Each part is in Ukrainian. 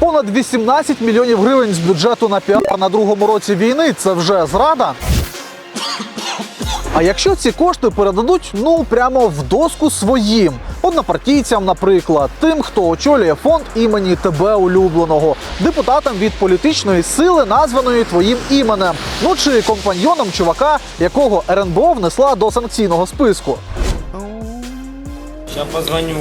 Понад 18 мільйонів гривень з бюджету на піар на другому році війни. Це вже зрада. А якщо ці кошти передадуть ну прямо в доску своїм, однопартійцям, наприклад, тим, хто очолює фонд імені тебе улюбленого, депутатам від політичної сили, названої твоїм іменем, ну чи компаньйоном чувака, якого РНБО внесла до санкційного списку. Сейчас позвоню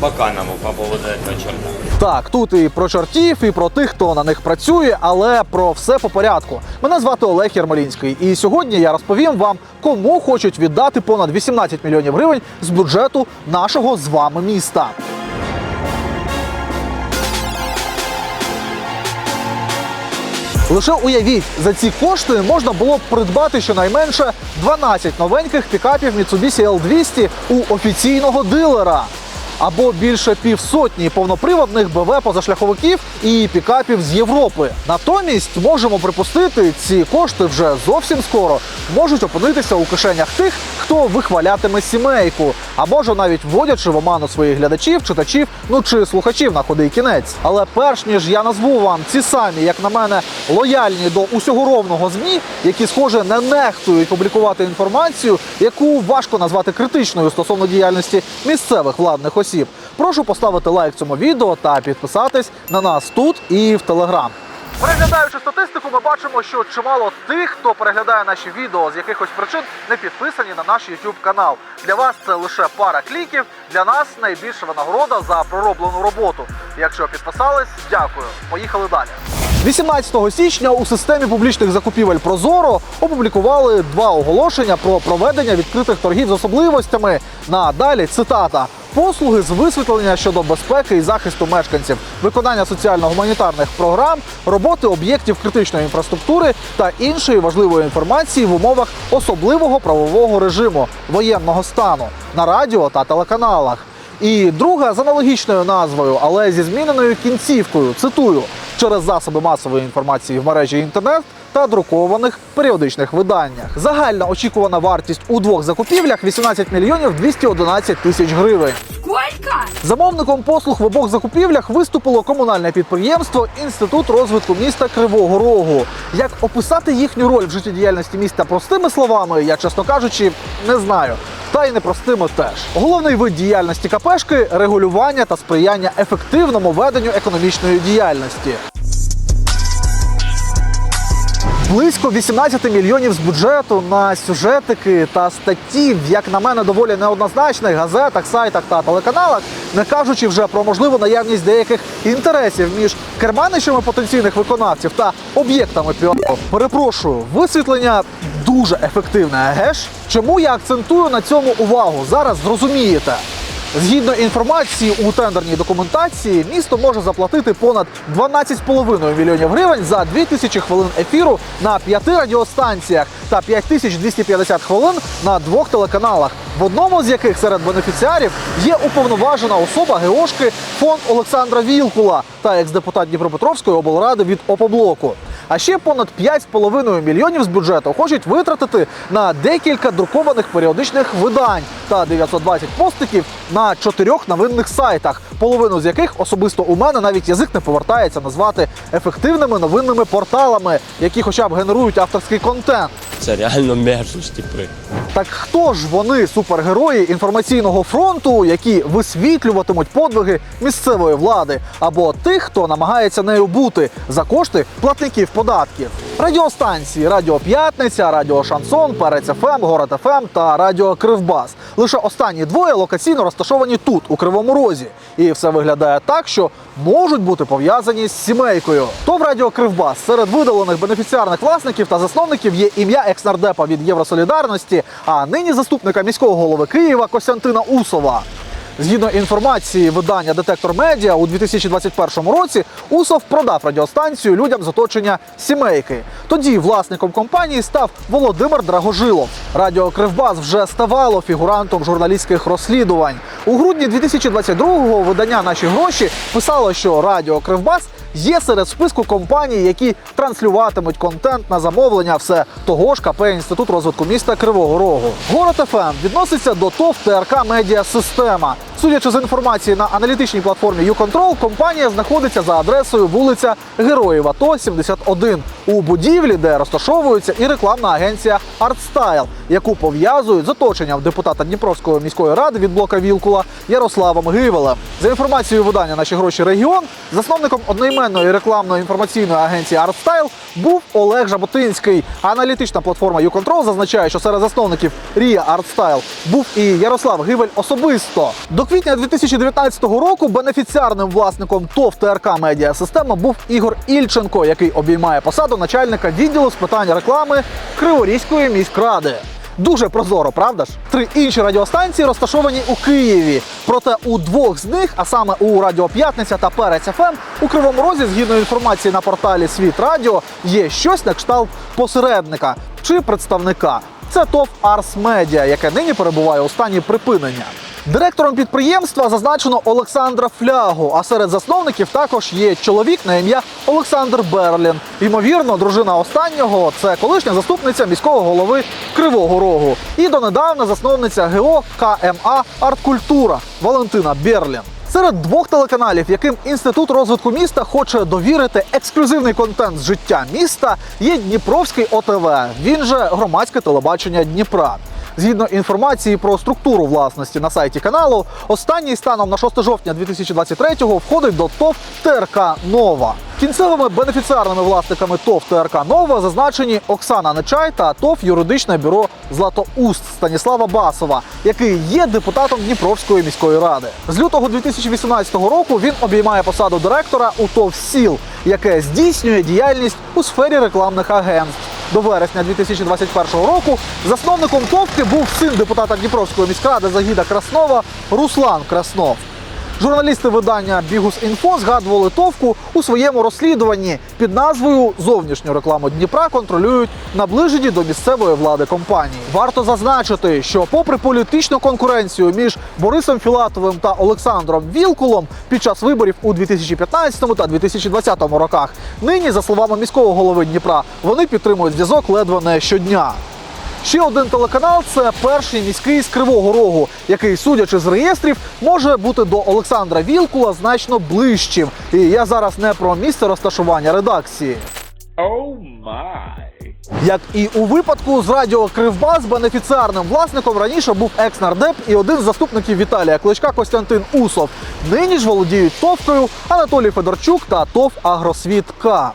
Баканову по поводу этого черта. Так, тут і про чортів, і про тих, хто на них працює, але про все по порядку. Мене звати Олег Єрмолінський, і сьогодні я розповім вам, кому хочуть віддати понад 18 мільйонів гривень з бюджету нашого з вами міста. Лише уявіть, за ці кошти можна було б придбати щонайменше 12 новеньких пікапів Mitsubishi L200 у офіційного дилера. Або більше півсотні повноприводних БВ позашляховиків і пікапів з Європи. Натомість можемо припустити, ці кошти вже зовсім скоро можуть опинитися у кишенях тих, хто вихвалятиме сімейку, а може навіть вводячи в оману своїх глядачів, читачів, ну чи слухачів на ходи кінець. Але перш ніж я назву вам ці самі, як на мене, лояльні до усього ровного змі, які схоже не нехтують публікувати інформацію, яку важко назвати критичною стосовно діяльності місцевих владних осіб. Прошу поставити лайк цьому відео та підписатись на нас тут і в Телеграм. Переглядаючи статистику, ми бачимо, що чимало тих, хто переглядає наші відео з якихось причин, не підписані на наш YouTube канал. Для вас це лише пара кліків. Для нас найбільша винагорода за пророблену роботу. Якщо підписались, дякую. Поїхали далі. 18 січня у системі публічних закупівель Прозоро опублікували два оголошення про проведення відкритих торгів з особливостями. На далі цитата. Послуги з висвітлення щодо безпеки і захисту мешканців, виконання соціально-гуманітарних програм, роботи об'єктів критичної інфраструктури та іншої важливої інформації в умовах особливого правового режиму воєнного стану на радіо та телеканалах. І друга з аналогічною назвою, але зі зміненою кінцівкою. Цитую через засоби масової інформації в мережі інтернет та друкованих періодичних виданнях. Загальна очікувана вартість у двох закупівлях 18 мільйонів 211 тисяч гривень. Сколько? Замовником послуг в обох закупівлях виступило комунальне підприємство Інститут розвитку міста Кривого Рогу. Як описати їхню роль в життєдіяльності міста простими словами, я чесно кажучи, не знаю. Та й непростими теж. Головний вид діяльності КПшки регулювання та сприяння ефективному веденню економічної діяльності. Близько 18 мільйонів з бюджету на сюжетики та статті, як на мене, доволі неоднозначних газетах, сайтах та телеканалах, не кажучи вже про можливу наявність деяких інтересів між керманичами потенційних виконавців та об'єктами піару. Перепрошую, висвітлення дуже ефективне, еге ж? Чому я акцентую на цьому увагу? Зараз зрозумієте. Згідно інформації у тендерній документації, місто може заплатити понад 12,5 мільйонів гривень за 2000 хвилин ефіру на п'яти радіостанціях та 5250 хвилин на двох телеканалах, в одному з яких серед бенефіціарів є уповноважена особа ГЕОшки фонд Олександра Вілкула та екс-депутат Дніпропетровської облради від Опоблоку. А ще понад 5,5 мільйонів з бюджету хочуть витратити на декілька друкованих періодичних видань та 920 постиків на чотирьох новинних сайтах, половину з яких особисто у мене навіть язик не повертається назвати ефективними новинними порталами, які хоча б генерують авторський контент. realno merzaš, ti poj. Так хто ж вони, супергерої інформаційного фронту, які висвітлюватимуть подвиги місцевої влади, або тих, хто намагається нею бути за кошти платників податків? Радіостанції Радіо П'ятниця, Радіо Шансон, Перець ФМ, Город ФМ та Радіо Кривбас. Лише останні двоє локаційно розташовані тут, у Кривому Розі. І все виглядає так, що можуть бути пов'язані з сімейкою. То в Радіо Кривбас серед видалених бенефіціарних власників та засновників є ім'я екснардепа від Євросолідарності, а нині заступника міського голови Києва Костянтина Усова. Згідно інформації видання Детектор Медіа у 2021 році Усов продав радіостанцію людям з оточення сімейки. Тоді власником компанії став Володимир Драгожилов. Радіо Кривбас вже ставало фігурантом журналістських розслідувань. У грудні 2022-го видання Наші гроші писало, що Радіо Кривбас є серед списку компаній, які транслюватимуть контент на замовлення все того ж КП Інститут розвитку міста Кривого Рогу. Город ФМ відноситься до ТОВ ТРК Медіа Система. Судячи з інформації на аналітичній платформі YouControl, компанія знаходиться за адресою вулиця Героїв АТО 71 у будівлі, де розташовується і рекламна агенція ArtStyle, яку пов'язують з оточенням депутата Дніпровської міської ради від блока Вілкула Ярославом Гивелем. За інформацією видання Наші гроші регіон, засновником одноіменної рекламної інформаційної агенції ArtStyle був Олег Жаботинський. Аналітична платформа YouControl зазначає, що серед засновників Рія ArtStyle був і Ярослав Гивель особисто. До квітня 2019 року бенефіціарним власником ТОВ ТРК Медіа Система був Ігор Ільченко, який обіймає посаду начальника відділу з питань реклами Криворізької міськради. Дуже прозоро, правда ж? Три інші радіостанції розташовані у Києві. Проте у двох з них, а саме у Радіо П'ятниця та Перець ФМ, у Кривому Розі, згідно інформації на порталі Світ Радіо, є щось на кшталт посередника чи представника. Це ТОВ Арс Медіа, яке нині перебуває у стані припинення. Директором підприємства зазначено Олександра Флягу, а серед засновників також є чоловік на ім'я Олександр Берлін. Ймовірно, дружина останнього це колишня заступниця міського голови Кривого Рогу і донедавна засновниця ГО КМА Арткультура Валентина Берлін. Серед двох телеканалів, яким інститут розвитку міста хоче довірити ексклюзивний контент з життя міста, є Дніпровський ОТВ. Він же громадське телебачення Дніпра. Згідно інформації про структуру власності на сайті каналу, останній станом на 6 жовтня 2023-го входить до ТОВ ТРК Нова. Кінцевими бенефіціарними власниками ТОВ ТРК Нова зазначені Оксана Нечай та ТОВ юридичне бюро Златоуст Станіслава Басова, який є депутатом Дніпровської міської ради. З лютого 2018 року він обіймає посаду директора у ТОВ СІЛ, яке здійснює діяльність у сфері рекламних агентств. До вересня 2021 року засновником ковки був син депутата Дніпровської міськради Загіда Краснова Руслан Краснов. Журналісти видання Бігус Інфо згадували Товку у своєму розслідуванні під назвою Зовнішню рекламу Дніпра контролюють наближені до місцевої влади компанії. Варто зазначити, що, попри політичну конкуренцію між Борисом Філатовим та Олександром Вілкулом під час виборів у 2015 та 2020 роках, нині, за словами міського голови Дніпра, вони підтримують зв'язок ледве не щодня. Ще один телеканал це перший міський з Кривого Рогу, який, судячи з реєстрів, може бути до Олександра Вілкула значно ближчим. І я зараз не про місце розташування редакції. Oh my. Як і у випадку з радіо Кривбас, бенефіціарним власником раніше був екс-нардеп і один з заступників Віталія Кличка Костянтин Усов. Нині ж володіють ТОВкою Анатолій Федорчук та ТОВ Агросвіт К.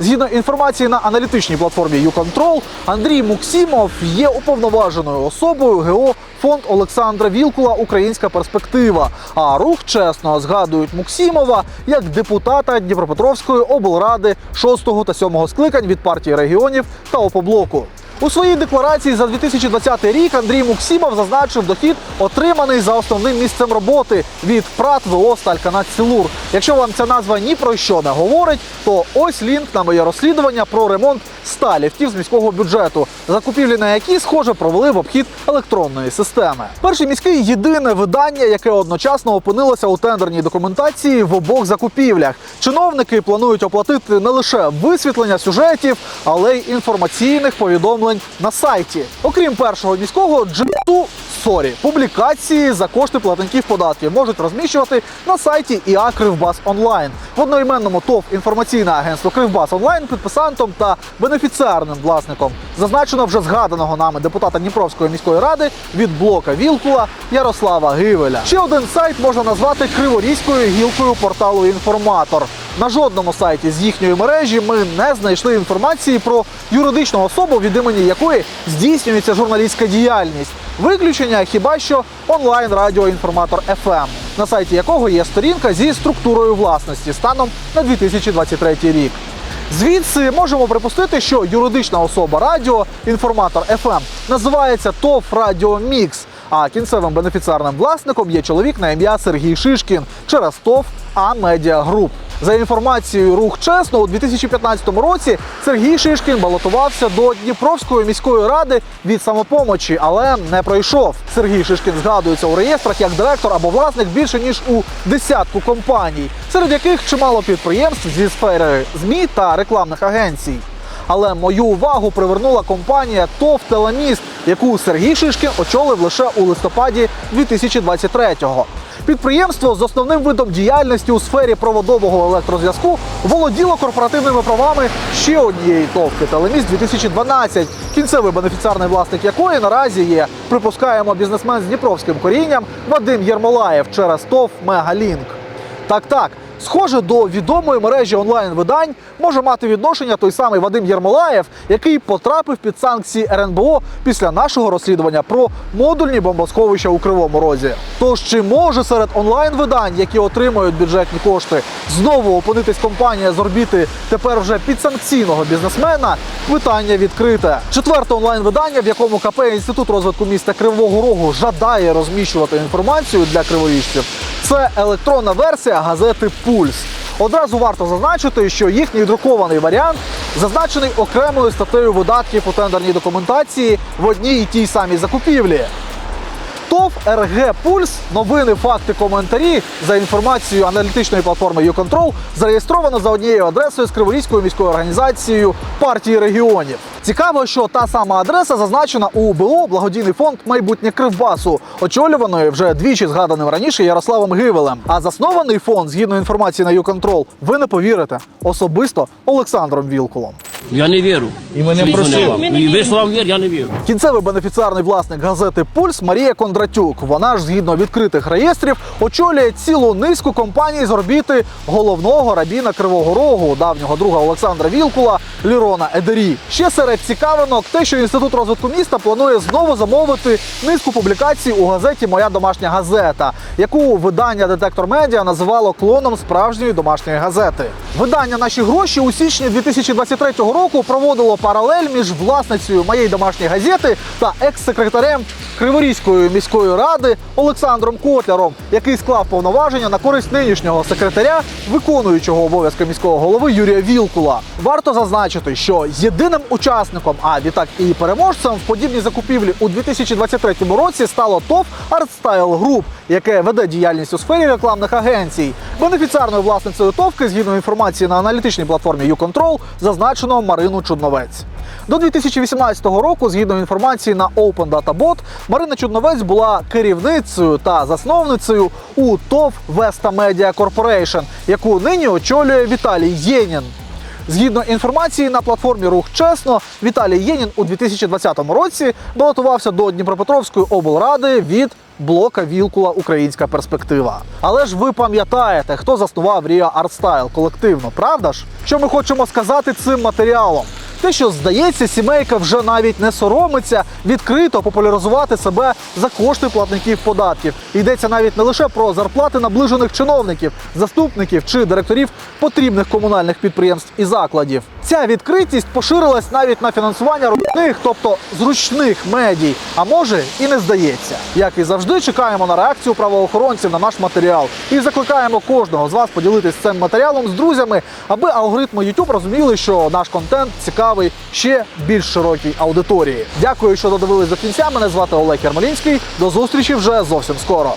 Згідно інформації на аналітичній платформі YouControl, Андрій Муксімов є уповноваженою особою ГО фонд Олександра Вілкула Українська перспектива. А рух чесно згадують Муксімова як депутата Дніпропетровської облради 6 та 7 скликань від партії регіонів та Опоблоку. У своїй декларації за 2020 рік Андрій Муксімов зазначив дохід, отриманий за основним місцем роботи від ПРАТ ВО «Стальканат Сілур». Якщо вам ця назва ні про що не говорить, то ось лінк на моє розслідування про ремонт ста ліфтів з міського бюджету, закупівлі на які, схоже, провели в обхід електронної системи. Перший міський єдине видання, яке одночасно опинилося у тендерній документації в обох закупівлях. Чиновники планують оплатити не лише висвітлення сюжетів, але й інформаційних повідомлень на сайті. Окрім першого міського джету. Сорі, публікації за кошти платників податків можуть розміщувати на сайті ІА Кривбас Онлайн. В одноіменному ТОВ інформаційне агентство Кривбас Онлайн підписантом та бенефіціарним власником зазначено вже згаданого нами депутата Дніпровської міської ради від блока Вілкула Ярослава Гивеля. Ще один сайт можна назвати Криворізькою гілкою порталу Інформатор. На жодному сайті з їхньої мережі ми не знайшли інформації про юридичну особу, від імені якої здійснюється журналістська діяльність. Виключення хіба що онлайн радіоінформатор FM, на сайті якого є сторінка зі структурою власності станом на 2023 рік. Звідси можемо припустити, що юридична особа радіо, інформатор FM, називається ТОВ Радіо Мікс. А кінцевим бенефіціарним власником є чоловік на ім'я Сергій Шишкін через ТОВ А Медіа Груп. За інформацією рух чесно, у 2015 році Сергій Шишкін балотувався до Дніпровської міської ради від самопомочі, але не пройшов. Сергій Шишкін згадується у реєстрах як директор або власник більше ніж у десятку компаній, серед яких чимало підприємств зі сфери змі та рекламних агенцій. Але мою увагу привернула компанія ТОВ Теламіст, яку Сергій Шишкін очолив лише у листопаді 2023-го. Підприємство з основним видом діяльності у сфері проводового електрозв'язку володіло корпоративними правами ще однієї товки Телеміс 2012, кінцевий бенефіціарний власник якої наразі є, припускаємо, бізнесмен з дніпровським корінням Вадим Єрмолаєв через ТОВ Мегалінк. Так, так. Схоже, до відомої мережі онлайн-видань може мати відношення той самий Вадим Єрмолаєв, який потрапив під санкції РНБО після нашого розслідування про модульні бомбосховища у Кривому Розі. Тож чи може серед онлайн-видань, які отримують бюджетні кошти, знову опинитись компанія з орбіти тепер вже підсанкційного бізнесмена? Питання відкрите. Четверте онлайн-видання, в якому КП Інститут розвитку міста Кривого Рогу жадає розміщувати інформацію для криворіжців. Це електронна версія газети Пульс. Одразу варто зазначити, що їхній друкований варіант зазначений окремою статтею видатків у тендерній документації в одній і тій самій закупівлі. ТОВ РГ Пульс, новини, факти, коментарі за інформацією аналітичної платформи YouControl зареєстровано за однією адресою з Криворізькою міською організацією партії регіонів. Цікаво, що та сама адреса зазначена у БО благодійний фонд майбутнє Кривбасу, очолюваної вже двічі згаданим раніше Ярославом Гивелем. А заснований фонд, згідно інформації на YouControl, ви не повірите, особисто Олександром Вілкулом. Я не вірю. І мене просив. І ви словам вір, я не вірю. Кінцевий бенефіціарний власник газети Пульс Марія Кондратюк. Вона ж згідно відкритих реєстрів очолює цілу низку компаній з орбіти головного рабіна Кривого Рогу, давнього друга Олександра Вілкула, Лірона Едері. Ще серед цікавинок те, що інститут розвитку міста планує знову замовити низку публікацій у газеті Моя домашня газета, яку видання Детектор Медіа називало клоном справжньої домашньої газети. Видання наші гроші у січні 2023 року проводило паралель між власницею моєї домашньої газети та екс-секретарем Криворізької міської ради Олександром Котляром, який склав повноваження на користь нинішнього секретаря, виконуючого обов'язки міського голови Юрія Вілкула. Варто зазначити, що єдиним учасником, а відтак і переможцем в подібній закупівлі у 2023 році стало ТОВ Artstyle Group, яке веде діяльність у сфері рекламних агенцій. Бенефіціарною власницею ТОВки, згідно інформації на аналітичній платформі YouControl, зазначено Марину Чудновець. До 2018 року, згідно інформації на Open Data Bot, Марина Чудновець була керівницею та засновницею у ТОВ Vesta Media Corporation, яку нині очолює Віталій Єнін. Згідно інформації на платформі Рух Чесно, Віталій Єнін у 2020 році балотувався до Дніпропетровської облради від блока Вілкула Українська перспектива. Але ж ви пам'ятаєте, хто заснував Ріа Артстайл колективно, правда ж? Що ми хочемо сказати цим матеріалом? Те, що здається, сімейка вже навіть не соромиться відкрито популяризувати себе за кошти платників податків. Йдеться навіть не лише про зарплати наближених чиновників, заступників чи директорів потрібних комунальних підприємств і закладів. Ця відкритість поширилась навіть на фінансування ручних, тобто зручних медій. А може і не здається. Як і завжди, чекаємо на реакцію правоохоронців на наш матеріал і закликаємо кожного з вас поділитись цим матеріалом з друзями, аби алгоритми YouTube розуміли, що наш контент цікавий ще більш широкій аудиторії. Дякую, що додивились до кінця. Мене звати Олег Ярмолінський. До зустрічі вже зовсім скоро.